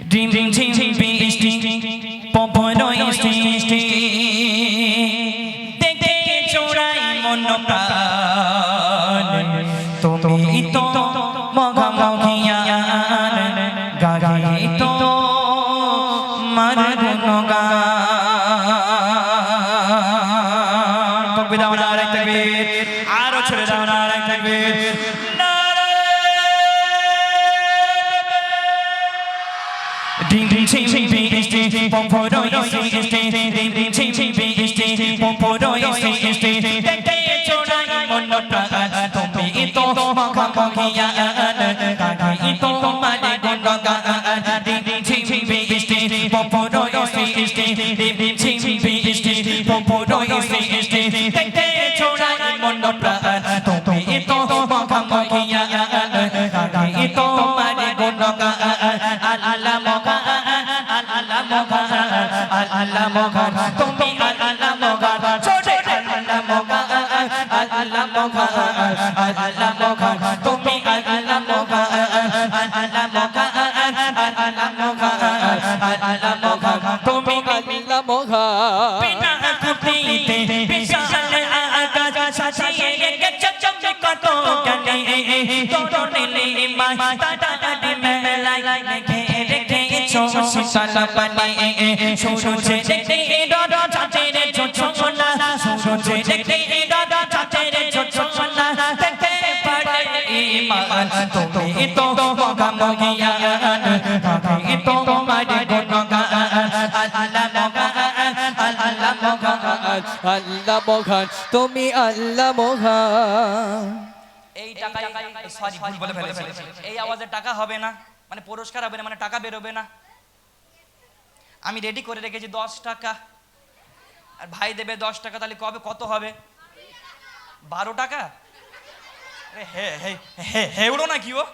ডিম ঝিম বৃষ্টি পপরই সৃষ্টি দেখে চোরাই মন প্রাণ তুমি তো মগামগিয়ান গাগাই তো মার গুণগান তকবীর দাও নারায় তাকবীর আরও ছেড়ে দাও নারায় তাকবীর Don't মোকা আল্লাহ মোকা তুমি আল্লাহ মোকা আল্লাহ মোকা আল্লাহ মোকা আল্লাহ মোকা তুমি আল্লাহ মোকা বিনা কুটিতে বিশাল আকাশ সাজিয়ে গেছে চমকে কত গানে তোরনে লিমা তাটা মেলাই ঘেরে ঘেরে ছোট সালা বানিয়ে ছোট আল্লাহ মঘান তুমি আল্লাহ মঘান এই ফেলেছি এই আওয়াজে টাকা হবে না মানে পুরস্কার হবে না মানে টাকা বেরোবে না আমি রেডি করে রেখেছি দশ টাকা আর ভাই দেবে দশ টাকা তাহলে কবে কত হবে বারো টাকা হেউড়ো না কি ও?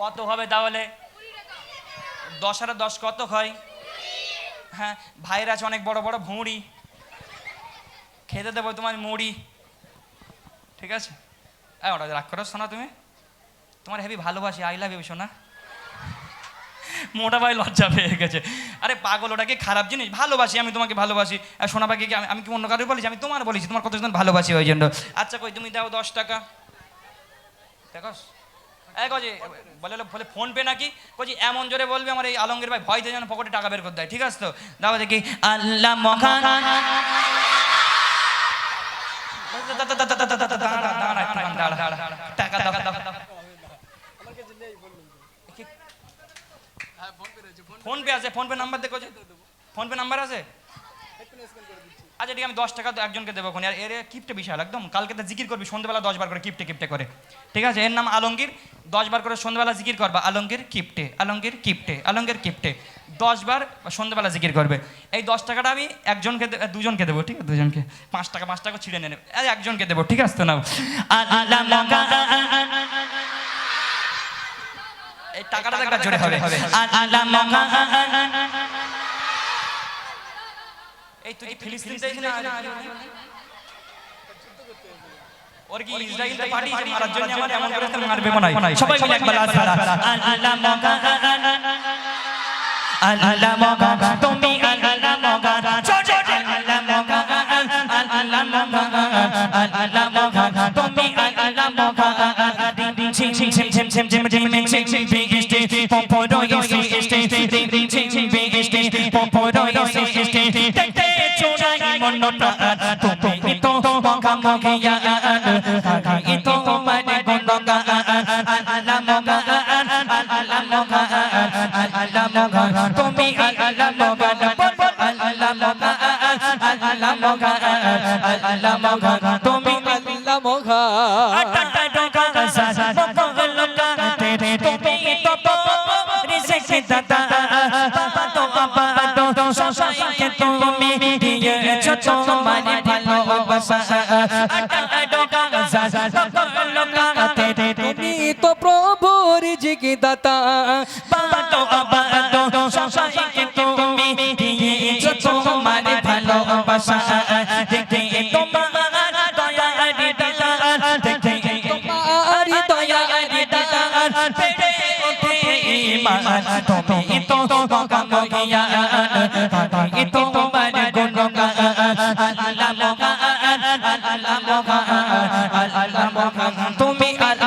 কত হবে তাহলে? দশ আর দশ কত হয়? হ্যাঁ ভাইয়ের আছে অনেক বড় বড় ভুঁড়ি। খেতে দেবো তোমার মুড়ি। ঠিক আছে? ওটা রাগ করো শোনা তুমি। তোমার হেভি ভালোবাসি আই লাভ ইউ শোনা মোটা ভাই লজ্জা পেয়ে গেছে। আরে পাগল, ওটা কি খারাপ জিনিস? ভালোবাসি, আমি তোমাকে ভালোবাসি। আর সোনা পাখি আমি আমি কি অন্য কারও বলেছি? আমি তোমার বলেছি, তোমার কতজন ভালোবাসি ওই জন্য। আচ্ছা কই, তুমি দাও দশ টাকা। দেখো। এই কজি, বলে বলে ফোন পে নাকি? কজি, এমন জোরে বলবে আমার এই আলমগীর ভাই ভয় ভয়তে যেন পকেটে টাকা বের করে দেয়। ঠিক আছে তো? দাও দেখি। আল্লাহ মগান টাকা দাও ফোন পে আছে ফোন পে নাম্বার দেখো যে, ফোনপে নাম্বার আছে? আচ্ছা ঠিক আমি দশ টাকা তো একজনকে দেবো আর এর কিপটে বিশাল, একদম। কালকে তো জিকির করবি সন্ধ্যেবেলা দশ বার করে কিপটে কিপটে করে। ঠিক আছে? এর নাম আলমগীর। দশ বার করে সন্ধ্যেবেলা জিকির করবা, আলমগীর কিপটে আলমগীর কিপটে আলমগীর কিপটে। দশ বার সন্ধ্যেবেলা জিকির করবে। এই দশ টাকাটা আমি একজনকে দুজনকে দেবো, ঠিক আছে? দুজনকে। পাঁচ টাকা পাঁচ টাকা ছিঁড়ে নেবে। একজনকে দেবো, ঠিক আছে? তো নাও আল্লাহ মগান এই টাকাটা একটা জোরে হবে আল্লাহ মগান এই তুই কি ফিলিস্তিন চাইছিস না ওর কি ইসরায়েলতে পাঠিয়েছে মারার জন্য আমার এমন করে তো মারবে মনে হয় সবাই মিলে একবার আসবে আল্লাহ মগান আল্লাহ মগান তুমি আল্লাহ মগান ছোট আল্লাহ মগান আল্লাহ মগান আল্লাহ মগান তুমি আল্লাহ মগান ডিং ডিং ছিং ছিং ছিম ছিম ছিম ছিম মগিয়ান থাকি তোমার গুণগান আলা মগান আলা মগান আলা মগান তুমি আলা মগান আলা মগান আলা মগান আলা মগান তুমি আলা মগান আটা টাকা সা সা মগলকা তেরে তুমি তো তো রিসে সে দাদা বাবা তো বাবা তো সসাইকে তুমি দিয়েছ তোমার ভালোবাসা রিজিক দাতা বাটো বাটো সবাইকে তুমি দিয়েছ তোমার ভালোবাসা দেখে তোমার দয়ারি দয়ার দেখে তোমার দয়ারি দয়ার পেড়ে ওঠে ইমান তুমি তো গঙ্গিয়া তুমি তো তোমার গুণগান আল্লাহ মোগান আল্লাহ মোগান আল্লাহ মোগান তুমি আল্লাহ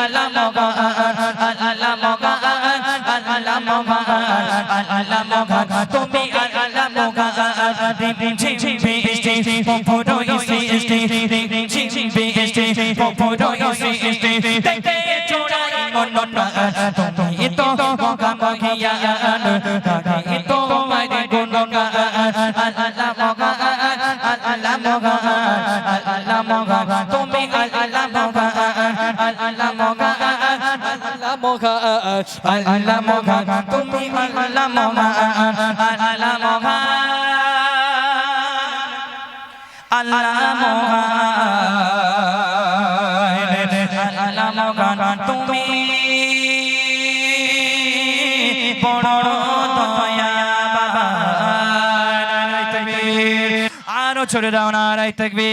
मोखा अल्लाह मोखा तुम अल्लाह मोखा अल्लाह मोखा আল্লাহ তুমি বড় দয়া বাবা আরও ছোট দাও না রাই থাকবে